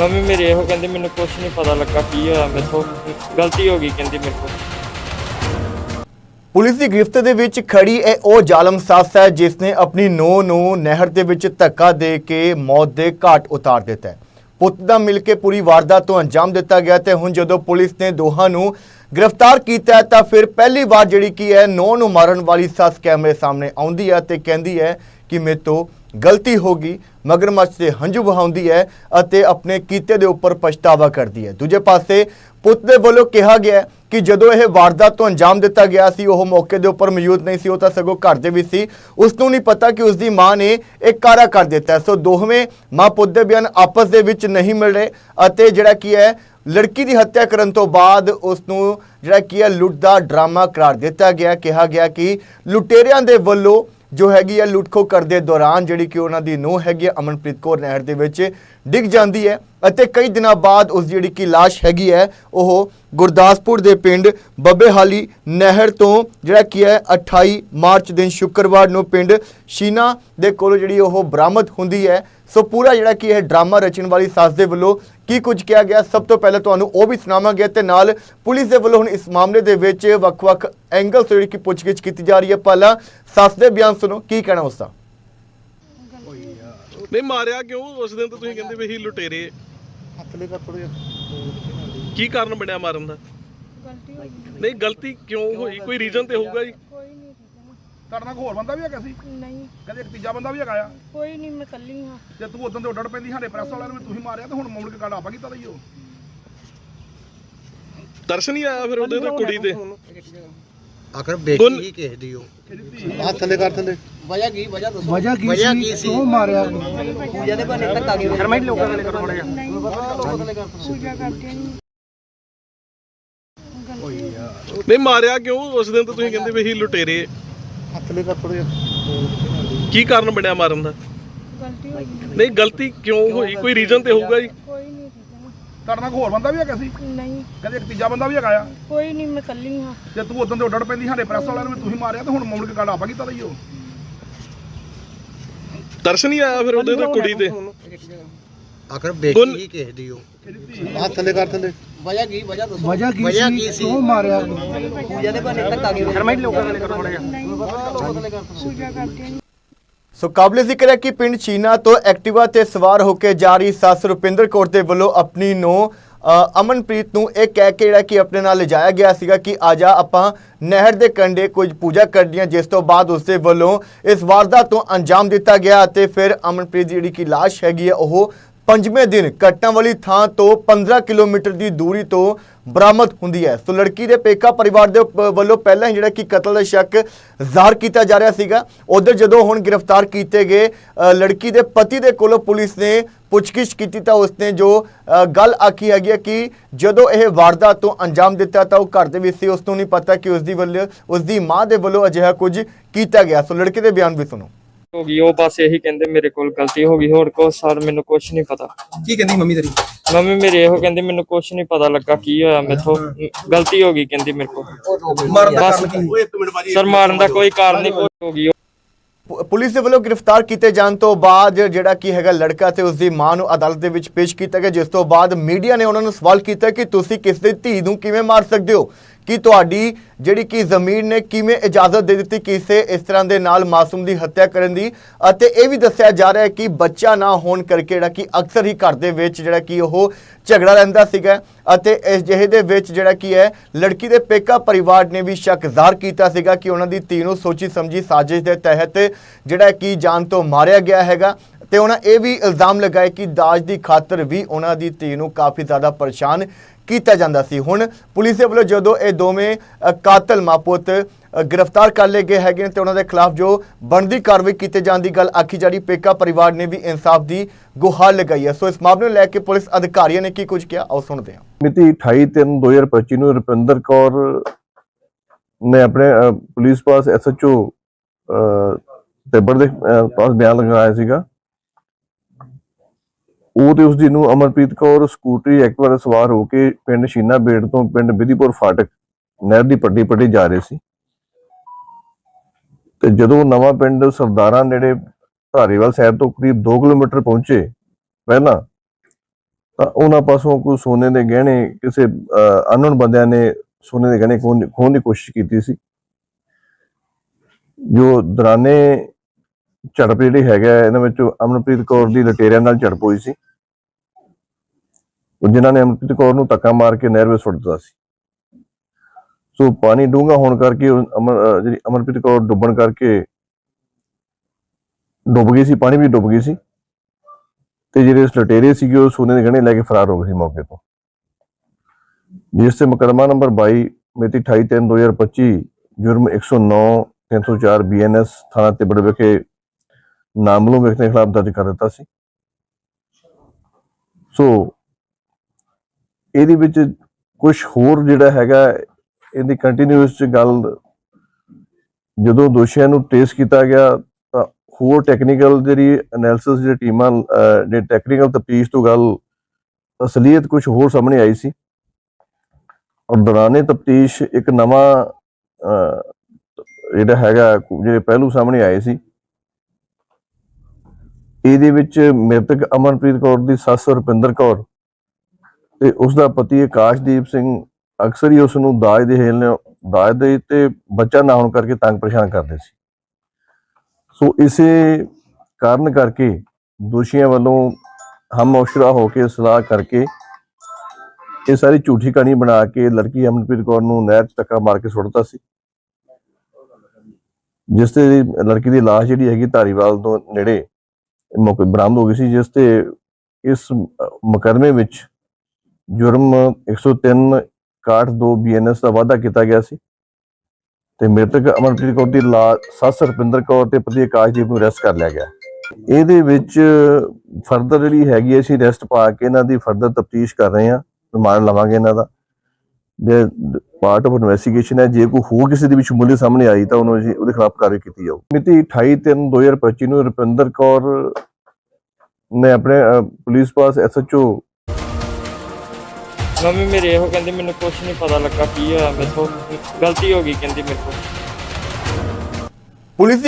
Mummy ਮੇਰੀ ਇਹੋ ਕਹਿੰਦੀ, ਮੈਨੂੰ ਕੁਝ ਨਹੀਂ ਪਤਾ ਲੱਗਾ ਕੀ ਹੋਇਆ ਮੇਥੋਂ। ਗਲਤੀ ਹੋ ਗਈ ਕਹਿੰਦੀ ਮੇਰੇ ਕੋਲ। ਪੁਲਿਸ ਦੀ ਗ੍ਰਿਫਤ ਦੇ ਵਿੱਚ ਖੜੀ ਇਹ ਉਹ ਜ਼ਾਲਮ ਸੱਸ ਹੈ ਜਿਸ ਨੇ ਆਪਣੀ ਨੂੰਹ ਨੂੰ ਨਹਿਰ ਦੇ ਵਿੱਚ ਧੱਕਾ ਦੇ ਕੇ ਮੌਤ ਦੇ ਘਾਟ ਉਤਾਰ ਦਿੱਤਾ ਹੈ। ਪੁੱਤ ਦਾ ਮਿਲ ਕੇ ਪੂਰੀ ਵਾਰਦਾਤ ਤੋਂ ਅੰਜਾਮ ਦਿੱਤਾ ਗਿਆ ਤੇ ਹੁਣ ਜਦੋਂ ਪੁਲਿਸ ਨੇ ਦੋਹਾਂ ਨੂੰ ਗ੍ਰਿਫਤਾਰ ਕੀਤਾ ਤਾਂ ਫਿਰ ਪਹਿਲੀ ਵਾਰ ਜਿਹੜੀ ਕੀ ਹੈ ਨੂੰਹ ਨੂੰ ਮਾਰਨ ਵਾਲੀ ਸੱਸ ਕੈਮਰੇ ਸਾਹਮਣੇ ਆਉਂਦੀ ਹੈ ਤੇ ਕਹਿੰਦੀ ਹੈ ਕਿ ਮੇਰੇ ਤੋਂ ਗਲਤੀ ਹੋ ਗਈ, ਮਗਰਮੱਛ ਦੇ ਹੰਝੂ ਵਹਾਉਂਦੀ ਹੈ ਅਤੇ ਆਪਣੇ ਕੀਤੇ ਦੇ ਉੱਪਰ ਪਛਤਾਵਾ ਕਰਦੀ ਹੈ। ਦੂਜੇ ਪਾਸੇ, ਪੁੱਤ ਦੇ ਵੱਲੋਂ ਕਿਹਾ ਗਿਆ ਕਿ ਜਦੋਂ ਇਹ ਵਾਰਦਾਤ ਤੋਂ ਅੰਜਾਮ ਦਿੱਤਾ ਗਿਆ ਸੀ, ਉਹ ਮੌਕੇ ਦੇ ਉੱਪਰ ਮੌਜੂਦ ਨਹੀਂ ਸੀ, ਉਹ ਤਾਂ ਸਗੋਂ ਘਰ ਦੇ ਵਿੱਚ ਸੀ। ਉਸ ਨੂੰ ਨਹੀਂ ਪਤਾ ਕਿ ਉਸ ਦੀ ਮਾਂ ਨੇ ਇਹ ਕਾਰਾ ਕਰ ਦਿੱਤਾ ਸੋ ਦੋਵੇਂ ਮਾਂ ਪੁੱਤ ਦੇ ਬਿਆਨ ਆਪਸ ਦੇ ਵਿੱਚ ਨਹੀਂ ਮਿਲ ਰਹੇ ਅਤੇ ਜਿਹੜਾ ਕੀ ਹੈ, ਲੜਕੀ ਦੀ ਹੱਤਿਆ ਕਰਨ ਤੋਂ ਬਾਅਦ ਉਸ ਨੂੰ ਜਿਹੜਾ ਕੀ ਹੈ, ਲੁੱਟ ਦਾ ਡਰਾਮਾ ਕਰਾਰ ਦਿੱਤਾ ਗਿਆ। ਕਿਹਾ ਗਿਆ ਕਿ ਲੁਟੇਰਿਆਂ ਦੇ ਵੱਲੋਂ ਜੋ ਹੈਗੀ ਹੈ ਲੁੱਟਖੋ ਕਰਦੇ ਦੌਰਾਨ ਜਿਹੜੀ ਕਿ ਉਹਨਾਂ ਦੀ ਨੂੰਹ ਹੈਗੀ ਹੈ ਅਮਨਪ੍ਰੀਤ ਕੌਰ ਨਹਿਰ ਦੇ ਵਿੱਚ ਡਿੱਗ ਜਾਂਦੀ ਹੈ ਅਤੇ ਕਈ ਦਿਨਾਂ ਬਾਅਦ ਉਸ ਜਿਹੜੀ ਕਿ ਲਾਸ਼ ਹੈਗੀ ਹੈ, ਉਹ ਗੁਰਦਾਸਪੁਰ ਦੇ ਪਿੰਡ ਬੱਬੇਹਾਲੀ ਨਹਿਰ ਤੋਂ ਜਿਹੜਾ ਕੀ ਹੈ 28 ਮਾਰਚ ਦਿਨ ਸ਼ੁੱਕਰਵਾਰ ਨੂੰ ਪਿੰਡ ਸ਼ੀਨਾ ਦੇ ਕੋਲੋਂ ਜਿਹੜੀ ਉਹ ਬਰਾਮਦ ਹੁੰਦੀ ਹੈ। ਸੋ ਪੂਰਾ ਜਿਹੜਾ ਕੀ ਇਹ ਡਰਾਮਾ ਰਚਣ ਵਾਲੀ ਸੱਸ ਦੇ ਵੱਲੋਂ ਕੀ ਕੁਝ ਕਿਹਾ ਗਿਆ? ਸਭ ਤੋਂ ਪਹਿਲਾਂ ਤੁਹਾਨੂੰ ਉਹ ਵੀ ਸੁਣਾਵਾਂਗੇ ਤੇ ਨਾਲ ਪੁਲਿਸ ਦੇ ਵੱਲੋਂ ਹੁਣ ਇਸ ਮਾਮਲੇ ਦੇ ਵਿੱਚ ਵੱਖ-ਵੱਖ ਐਂਗਲ ਤੋਂ ਜਿਹੜੀ ਕਿ ਪੁੱਛਗਿੱਛ ਕੀਤੀ ਜਾ ਰਹੀ ਹੈ। ਪਹਿਲਾਂ ਸੱਸ ਦੇ ਬਿਆਨ ਸੁਣੋ ਕੀ ਕਹਿਣਾ ਉਸ ਦਾ? ਨਹੀਂ ਮਾਰਿਆ ਕਿਉਂ? ਉਸ ਦਿਨ ਤਾਂ ਤੁਸੀਂ ਕਹਿੰਦੇ ਵੀ ਅਸੀਂ ਲੁਟੇਰੇ। ਹੱਥਲੇ ਕਰ ਥੋੜੇ ਕੀ ਕਾਰਨ ਬਣਿਆ ਮਾਰਨ ਦਾ? ਨਹੀਂ ਗਲਤੀ ਕਿਉਂ ਹੋਈ? ਕੋਈ ਰੀਜ਼ਨ ਤੇ ਹੋਊਗਾ ਜੀ? ਤੁਹਾਡੇ ਨਾਲ ਕੋਈ ਹੋਰ ਬੰਦਾ ਵੀ ਹੈਗਾ ਸੀ? ਹੈ ਨਹੀਂ। ਕਹਿੰਦੇ ਇੱਕ ਤੀਜਾ ਬੰਦਾ ਵੀ ਹੈਗਾ ਆ। ਕੋਈ ਨਹੀਂ ਮੈਂ ਕੱਲੀ ਹਾਂ। ਜੇ ਤੂੰ ਉਦੋਂ ਤੇ ਉੱਡੜ ਪੈਂਦੀ ਸਾਡੇ ਪ੍ਰੈਸ ਵਾਲਿਆਂ ਨੂੰ ਵੀ ਤੁਸੀਂ ਮਾਰਿਆ ਤੇ ਹੁਣ ਮੁੜ ਕੇ ਕਾੜਾ ਆਪਾਂ ਕੀਤਾ ਦਈਓ ਉਹ? ਦਰਸ਼ਨ ਹੀ ਆਇਆ ਫਿਰ ਉਹਦੇ ਤੇ ਕੁੜੀ ਤੇ ਆਖਰ ਬੇਟੀ ਹੀ ਕਿਸੇ ਦੀ ਉਹ। ਹੱਥ ਥੱਲੇ ਕਰ ਥੱਲੇ। ਵਜ੍ਹਾ ਕੀ ਵਜ੍ਹਾ ਦੱਸੋ। ਵਜ੍ਹਾ ਕੀ ਵਜ੍ਹਾ ਕੀ ਸੀ? ਕਿਉਂ ਮਾਰਿਆ? ਪੂਜਾ ਦੇ ਬਹਾਨੇ ਧੱਕਾ ਕਿਉਂ ਹਰਮੈਂਟ ਲੋਕਾਂ ਨਾਲ ਕਰੋ। ਨਹੀਂ। ਪੂਜਾ ਕਰਦੇ ਨਹੀਂ ਮਾਰਿਆ ਕਿਉਂ? ਉਸ ਦਿਨ ਤਾਂ ਤੁਸੀਂ ਕਹਿੰਦੇ ਵੀ ਅਸੀਂ ਲੁਟੇਰੇ ਹੱਥਲੇ ਕਰ ਥੋੜੇ ਕੀ ਕਾਰਨ ਬਣਿਆ ਮਾਰਨ ਦਾ? ਗਲਤੀ ਨਹੀਂ ਗਲਤੀ ਕਿਉਂ ਹੋਈ? ਕੋਈ ਰੀਜ਼ਨ ਤੇ ਹੋਊਗਾ ਜੀ? ਕੋਈ ਨਹੀਂ ਠੀਕ ਹੈ ਤੁਹਾਡੇ ਨਾਲ ਕੋਈ ਹੋਰ ਬੰਦਾ ਵੀ ਹੈਗਾ ਸੀ? ਨਹੀਂ। ਕਹਿੰਦੇ ਇੱਕ ਤੀਜਾ ਬੰਦਾ ਵੀ ਹੈਗਾ ਆ? ਕੋਈ ਨਹੀਂ ਮੈਂ ਕੱਲੀ ਹਾਂ। ਜੇ ਤੂੰ ਉਦੋਂ ਤੇ ਉੱਡੜ ਪੈਂਦੀ ਸਾਡੇ ਪ੍ਰੈਸ ਵਾਲਿਆਂ ਨੂੰ ਵੀ ਤੁਸੀਂ ਮਾਰਿਆ ਤੇ ਹੁਣ ਮੁੜ ਕੇ ਕਾੜਾ ਆਪਾਂ ਕੀਤਾ ਦਈਓ ਦਰਸ਼ਨ ਹੀ ਆਇਆ ਫਿਰ ਉਹਦੇ ਤੇ ਕੁੜੀ ਤੇ। ਆਖਰ ਬੇਟੀ ਗੁਣ- ਹੀ ਕਿਸੇ ਦੀ ਉਹ। ਹੱਥ ਥੱਲੇ ਕਰ ਥੱਲੇ। ਵਜ੍ਹਾ ਕੀ ਵਜ੍ਹਾ ਦੱਸੋ। ਵਜ੍ਹਾ ਵਜ੍ਹਾ ਕੀ ਸੀ? ਮਾਰਿਆ? ਪੂਜਾ ਦੇ ਬਹਾਨੇ ਧੱਕਾ ਕਿਉਂ ਹਰਮੈਂਟ ਲੋਕਾਂ ਨਾਲ ਕਰੋ ਨਹੀਂ ਪੂਜਾ ਕਰਦੇ ਨਹੀਂ। ਸੋ ਕਾਬਲੇ ਜ਼ਿਕਰ ਹੈ ਕਿ ਪਿੰਡ ਚੀਨਾ ਤੋਂ ਐਕਟਿਵਾ ਤੇ ਸਵਾਰ ਹੋ ਕੇ ਜਾ ਰਹੀ ਸੱਸ ਰੁਪਿੰਦਰ ਕੌਰ ਦੇ ਵੱਲੋਂ ਆਪਣੀ ਨੂੰ ਅਮਨਪ੍ਰੀਤ ਨੂੰ ਇਹ ਕਹਿ ਕੇ ਜਿਹੜਾ ਕਿ ਆਪਣੇ ਨਾਲ ਲਿਜਾਇਆ ਗਿਆ ਸੀਗਾ ਕਿ ਆਜਾ ਆਪਾਂ ਨਹਿਰ ਦੇ ਕੰਢੇ ਕੁਝ ਪੂਜਾ ਕਰਦੀਆਂ ਜਿਸ ਤੋਂ ਬਾਅਦ ਉਸ ਦੇ ਵੱਲੋਂ ਇਸ ਵਾਰਦਾਤ ਤੋਂ ਅੰਜਾਮ ਦਿੱਤਾ ਗਿਆ ਅਤੇ ਫਿਰ ਅਮਨਪ੍ਰੀਤ ਦੀ ਜਿਹੜੀ ਕਿ ਲਾਸ਼ ਹੈਗੀ ਹੈ ਉਹ ਪੰਜਵੇਂ ਦਿਨ ਘਟਨਾ ਵਾਲੀ ਥਾਂ ਤੋਂ 15 ਕਿਲੋਮੀਟਰ ਦੀ ਦੂਰੀ ਤੋਂ ਬਰਾਮਦ ਹੁੰਦੀ ਹੈ। ਸੋ ਲੜਕੀ ਦੇ ਪੇਕਾ ਪਰਿਵਾਰ ਦੇ ਉੱਪ- ਵੱਲੋਂ ਪਹਿਲਾਂ ਹੀ ਜਿਹੜਾ ਕਿ ਕਤਲ ਦਾ ਸ਼ੱਕ ਜ਼ਾਹਰ ਕੀਤਾ ਜਾ ਰਿਹਾ ਸੀਗਾ। ਉਧਰ ਜਦੋਂ ਹੁਣ ਗ੍ਰਿਫਤਾਰ ਕੀਤੇ ਗਏ ਲੜਕੀ ਦੇ ਪਤੀ ਦੇ ਕੋਲੋਂ ਪੁਲਿਸ ਨੇ ਪੁੱਛਗਿੱਛ ਕੀਤੀ ਤਾਂ ਉਸਨੇ ਜੋ ਗੱਲ ਆਖੀ ਹੈਗੀ ਹੈ ਕਿ ਜਦੋਂ ਇਹ ਵਾਰਦਾਤ ਤੋਂ ਅੰਜਾਮ ਦਿੱਤਾ ਤਾਂ ਉਹ ਘਰ ਦੇ ਵਿੱਚ ਸੀ। ਉਸ ਨੂੰ ਨਹੀਂ ਪਤਾ ਕਿ ਉਸ ਦੀ ਵੱਲੋਂ ਉਸ ਦੀ ਮਾਂ ਦੇ ਵੱਲੋਂ ਅਜਿਹਾ ਕੁਝ ਕੀਤਾ ਗਿਆ। ਸੋ ਲੜਕੇ ਦੇ ਬਿਆਨ ਵੀ ਸੁਣੋ। ਹੋ ਗਈ ਉਹ ਬਸ ਇਹੀ ਕਹਿੰਦੇ ਮੇਰੇ ਕੋਲ ਗਲਤੀ ਹੋ ਗਈ ਹੋਰ ਕੋ ਸਰ ਮੈਨੂੰ ਕੁਝ ਨਹੀਂ ਪਤਾ। ਕੀ ਕਹਿੰਦੀ ਮੰਮੀ ਤੇਰੀ? ਮੰਮੀ ਮੇਰੀ ਇਹੋ ਕਹਿੰਦੀ ਮੈਨੂੰ ਕੁਝ ਨਹੀਂ ਪਤਾ ਲੱਗਾ ਕੀ ਹੋਇਆ ਮੇਥੋਂ ਗਲਤੀ ਹੋ ਗਈ ਕਹਿੰਦੀ ਮੇਰੇ ਕੋਲ। ਮਾਰਨ ਦਾ ਬਸ ਕਾਰਨ ਕੀ? ਸਰ ਮਾਰਨ ਦਾ ਕੋਈ ਕਾਰਨ ਨਹੀਂ ਕੁਛ ਹੋ ਗਈ ਪੁਲਿਸ ਦੇ ਵੱਲੋਂ ਗ੍ਰਿਫਤਾਰ ਕੀਤੇ ਜਾਣ ਤੋਂ ਬਾਅਦ ਜਿਹੜਾ ਕੀ ਹੈਗਾ ਲੜਕਾ ਤੇ ਉਸ ਦੀ ਮਾਂ ਨੂੰ ਅਦਾਲਤ ਦੇ ਵਿੱਚ ਪੇਸ਼ ਕੀਤਾ ਗਿਆ ਜਿਸ ਤੋਂ ਬਾਅਦ ਮੀਡੀਆ ਨੇ ਉਹਨਾਂ ਨੂੰ ਸਵਾਲ ਕੀਤਾ ਕਿ ਤੁਸੀਂ ਕਿਸ ਦੀ ਧੀ ਨੂੰ ਕਿਵੇਂ ਮਾਰ ਸਕਦੇ ਹੋ? ਕਿ ਤੁਹਾਡੀ ਜਿਹੜੀ ਕਿ ਜ਼ਮੀਰ ਨੇ ਕਿਵੇਂ ਇਜਾਜ਼ਤ ਦੇ ਦਿੱਤੀ ਕਿਸੇ ਇਸ ਤਰ੍ਹਾਂ ਦੇ ਨਾਲ ਮਾਸੂਮ ਦੀ ਹੱਤਿਆ ਕਰਨ ਦੀ? ਅਤੇ ਇਹ ਵੀ ਦੱਸਿਆ ਜਾ ਰਿਹਾ ਹੈ ਕਿ ਬੱਚਾ ਨਾ ਹੋਣ ਕਰਕੇ ਜਿਹੜਾ ਕਿ ਅਕਸਰ ਹੀ ਘਰ ਦੇ ਵਿੱਚ ਜਿਹੜਾ ਕਿ ਉਹ ਝਗੜਾ ਰਹਿੰਦਾ ਸੀਗਾ। ਅਤੇ ਇਸ ਜਿਹੇ ਦੇ ਵਿੱਚ ਜਿਹੜਾ ਕੀ ਹੈ ਲੜਕੀ ਦੇ ਪੇਕਾ ਪਰਿਵਾਰ ਨੇ ਵੀ ਸ਼ੱਕ ਜ਼ਾਹਰ ਕੀਤਾ ਸੀਗਾ ਕਿ ਉਹਨਾਂ ਦੀ ਧੀ ਨੂੰ ਸੋਚੀ ਸਮਝੀ ਸਾਜ਼ਿਸ਼ ਦੇ ਤਹਿਤ ਜਿਹੜਾ ਕਿ ਜਾਨ ਤੋਂ ਮਾਰਿਆ ਗਿਆ ਹੈਗਾ। ਤੇ ਉਹਨਾਂ ਇਹ ਵੀ ਇਲਜ਼ਾਮ ਲਗਾਏ ਕਿ ਦਾਜ ਦੀ ਖਾਤਰ ਵੀ ਉਹਨਾਂ ਦੀ ਧੀ ਨੂੰ ਕਾਫੀ ਜ਼ਿਆਦਾ ਪਰੇਸ਼ਾਨ ਕੀਤਾ ਜਾਂਦਾ ਸੀ। ਹੁਣ ਪੁਲਿਸ ਦੇ ਵੱਲੋਂ ਜਦੋਂ ਇਹ ਦੋਵੇਂ ਕਾਤਲ ਮਾਪੁੱਤ ਗ੍ਰਿਫਤਾਰ ਕਰ ਲਏ ਗਏ ਹੈਗੇ ਨੇ ਤੇ ਉਹਨਾਂ ਦੇ ਖਿਲਾਫ ਜੋ ਬਣਦੀ ਕਾਰਵਾਈ ਕੀਤੇ ਜਾਣ ਦੀ ਗੱਲ ਆਖੀ ਜਾ ਪੇਕਾ ਪਰਿਵਾਰ ਨੇ ਵੀ ਇਨਸਾਫ ਦੀ ਗੁਹਾਰ ਲਗਾਈ ਹੈ। ਸੋ ਇਸ ਮਾਮਲੇ ਨੂੰ ਲੈ ਕੇ ਪੁਲਿਸ ਅਧਿਕਾਰੀਆਂ ਨੇ ਕੀ ਕੁਝ ਕਿਹਾ? ਆਓ ਸੁਣਦੇ ਹਾਂ। ਮਿਤੀ 28/3/2025 ਨੂੰ ਰੁਪਿੰਦਰ ਕੌਰ ਨੇ ਆਪਣੇ ਪੁਲਿਸ ਪਾਸ ਐਸਐਚਓ ਤਿੱਬੜ ਦੇ ਅਹ, ਪਾਸ ਬਿਆਨ ਲਗਾਇਆ ਸੀਗਾ। ਉਹ ਤੇ ਉਸ ਦੀ ਨੂੰ ਅਮਰਪ੍ਰੀਤ ਕੌਰ ਸਕੂਟਰੀ ਐਕਟਿਵਾ ਤੇ ਸਵਾਰ ਹੋ ਕੇ ਪਿੰਡ ਸ਼ੀਨਾ ਬੇੜ ਤੋਂ ਪਿੰਡ ਬਿਧੀਪੁਰ ਫਾਟਕ ਨਹਿਰ ਦੀ ਪੱਟੀ ਪੱਟੀ ਜਾ ਰਹੇ ਸੀ। ਤੇ ਜਦੋਂ ਨਵਾਂ ਪਿੰਡ ਸਰਦਾਰਾਂ ਨੇੜੇ ਧਾਰੀਵਾਲ ਸਾਹਿਬ ਤੋਂ ਕਰੀਬ 2 ਕਿਲੋਮੀਟਰ ਪਹੁੰਚੇ ਪਹਿਲਾਂ ਤਾਂ ਉਹਨਾਂ ਪਾਸੋਂ ਕੋਈ ਸੋਨੇ ਦੇ ਗਹਿਣੇ ਕਿਸੇ ਅਨਨੋਨ ਬੰਦਿਆਂ ਨੇ ਸੋਨੇ ਦੇ ਗਹਿਣੇ ਖੋਹਣ ਖੋਹਣ ਦੀ ਕੋਸ਼ਿਸ਼ ਕੀਤੀ ਸੀ। ਜੋ ਦਰਾਨੇ ਝੜਪ ਜਿਹੜੀ ਹੈਗਾ ਹੈ, ਇਹਨਾਂ ਵਿੱਚ ਅਮਨਪ੍ਰੀਤ ਕੌਰ ਦੀ ਲਟੇਰਿਆਂ ਨਾਲ ਝੜਪ ਹੋਈ ਸੀ। ਉਹ ਜਿਨ੍ਹਾਂ ਨੇ ਅਮਰਪ੍ਰੀਤ ਕੌਰ ਨੂੰ ਧੱਕਾ ਮਾਰ ਕੇ ਨਹਿਰ ਵਿੱਚ ਸੁੱਟ ਦਿੱਤਾ ਸੀ। ਸੋ ਪਾਣੀ ਡੂੰਘਾ ਹੋਣ ਕਰਕੇ ਅਮਰ ਜਿਹੜੀ ਅਮਨਪ੍ਰੀਤ ਕੌਰ ਡੁੱਬਣ ਕਰਕੇ ਡੁੱਬ ਗਈ ਸੀ, ਪਾਣੀ ਵੀ ਡੁੱਬ ਗਈ ਸੀ। ਤੇ ਜਿਹੜੇ ਉਸ ਲਟੇਰੇ ਸੀਗੇ, ਉਹ ਸੋਨੇ ਦੇ ਗਹਿਣੇ ਲੈ ਕੇ ਫਰਾਰ ਹੋ ਗਏ ਸੀ ਮੌਕੇ ਤੋਂ। ਜਿਸ ਤੇ ਮੁਕੱਦਮਾ ਨੰਬਰ 22 ਮਿਤੀ 28/3/2025 ਜੁਰਮ 109 304 ਬੀਐਨਐਸ ਥਾਣਾ ਤਿੱਬੜ ਵਿਖੇ ਨਾਮਲੂਮ ਵਿਅਕਤੀ ਦੇ ਖਿਲਾਫ ਦਰਜ ਕਰ ਦਿੱਤਾ ਸੀ। ਸੋ ਇਹਦੇ ਵਿੱਚ ਕੁਝ ਹੋਰ ਜਿਹੜਾ ਹੈਗਾ ਇਹਦੀ ਕੰਟੀਨਿਊਸ ਚ ਗੱਲ ਜਦੋਂ ਦੋਸ਼ੀਆਂ ਨੂੰ ਟ੍ਰੇਸ ਕੀਤਾ ਗਿਆ ਤਾਂ ਹੋਰ ਟੈਕਨੀਕਲ ਜਿਹੜੀ ਐਨਾਲਿਸਿਸ ਜਿਹੜੀ ਟੀਮਾਂ ਅਹ, ਟੈਕਨੀਕਲ ਤਫਤੀਸ਼ ਤੋਂ ਗੱਲ ਅਸਲੀਅਤ ਕੁਝ ਹੋਰ ਸਾਹਮਣੇ ਆਈ ਸੀ। ਔਰ ਦੌਰਾਨੇ ਤਫਤੀਸ਼ ਇੱਕ ਨਵਾਂ ਅਹ, ਜਿਹੜਾ ਹੈਗਾ ਜਿਹੜੇ ਪਹਿਲੂ ਸਾਹਮਣੇ ਆਏ ਸੀ। ਇਹਦੇ ਵਿੱਚ ਮ੍ਰਿਤਕ ਅਮਨਪ੍ਰੀਤ ਕੌਰ ਦੀ ਸੱਸ ਰੁਪਿੰਦਰ ਕੌਰ ਤੇ ਉਸ ਦਾ ਪਤੀ ਆਕਾਸ਼ਦੀਪ ਸਿੰਘ। ਅਕਸਰ ਹੀ ਉਸ ਨੂੰ ਦਾਜ ਦੇ ਹੇਲ ਦਾਜ ਦੇ ਤੇ ਬੱਚਾ ਨਾ ਹੋਣ ਕਰਕੇ ਤੰਗ ਪਰੇਸ਼ਾਨ ਕਰਦੇ ਸੀ। ਸੋ ਇਸੇ ਕਾਰਨ ਕਰਕੇ ਦੋਸ਼ੀਆਂ ਵੱਲੋਂ ਹਮ ਹੋ ਕੇ ਸਲਾਹ ਕਰਕੇ ਇਹ ਸਾਰੀ ਝੂਠੀ ਕਹਾਣੀ ਬਣਾ ਕੇ ਲੜਕੀ ਅਮਨਪ੍ਰੀਤ ਕੌਰ ਨੂੰ ਨਹਿਰ 'ਚ ਧੱਕਾ ਮਾਰ ਕੇ ਸੁੱਟਤਾ ਸੀ। ਜਿਸ ਤੇ ਲੜਕੀ ਦੀ ਲਾਸ਼ ਜਿਹੜੀ ਹੈਗੀ ਧਾਰੀਵਾਲ ਤੋਂ ਨੇੜੇ ਮੌਕੇ ਬਰਾਮਦ ਹੋ ਗਈ ਸੀ ਜਿਸ ਤੇ ਇਸ ਅ, ਵਿੱਚ ਜੁਰਮ 103 62 ਬੀਐਨਐਸ ਦਾ ਵਾਅਦਾ ਕੀਤਾ ਗਿਆ ਸੀ ਤੇ ਮ੍ਰਿਤਕ ਅਮਨਪ੍ਰੀਤ ਕੌਰ ਦੀ ਸੱਸ ਰੁਪਿੰਦਰ ਕੌਰ ਤੇ ਪਤੀ ਆਕਾਸ਼ਦੀਪ ਨੂੰ ਅਰੈਸਟ ਕਰ ਲਿਆ ਗਿਆ। ਇਹਦੇ ਵਿੱਚ ਫਰਦਰ ਜਿਹੜੀ ਹੈਗੀ ਅਸੀਂ ਅਰੈਸਟ ਪਾ ਕੇ ਇਹਨਾਂ ਦੀ ਫਰਦਰ ਤਫਤੀਸ਼ ਕਰ ਰਹੇ ਹਾਂ, ਰਿਮਾਂਡ ਲਵਾਂਗੇ ਇਹਨਾਂ ਦਾ। ਜੇ ਪਾਰਟ ਆਫ ਇਨਵੈਸਟੀਗੇਸ਼ਨ ਹੈ, ਜੇ ਕੋਈ ਹੋਰ ਕਿਸੇ ਦੀ ਵੀ ਸ਼ਮੂਲੀਅਤ ਸਾਹਮਣੇ ਆਈ ਤਾਂ ਉਹਨੂੰ ਅਸੀਂ ਉਹਦੇ ਖਿਲਾਫ ਕਾਰਵਾਈ ਕੀਤੀ ਜਾਊ। ਮਿਤੀ 28/3/2025 ਨੂੰ ਰੁਪਿੰਦਰ ਕੌਰ ਨੇ ਆਪਣੇ ਪੁਲਿਸ ਪਾਸ ਐਸਐਚਓ ਮੰਮੀ ਮੇਰੇ ਇਹੋ ਕਹਿੰਦੀ, ਮੈਨੂੰ ਕੁਝ ਨਹੀਂ ਪਤਾ ਲੱਗਾ, ਕੀ ਹੋਇਆ, ਮੈਥੋਂ ਗਲਤੀ ਹੋ ਗਈ, ਕਹਿੰਦੀ ਮੇਰੇ ਕੋਲ। ਪੁਲਿਸ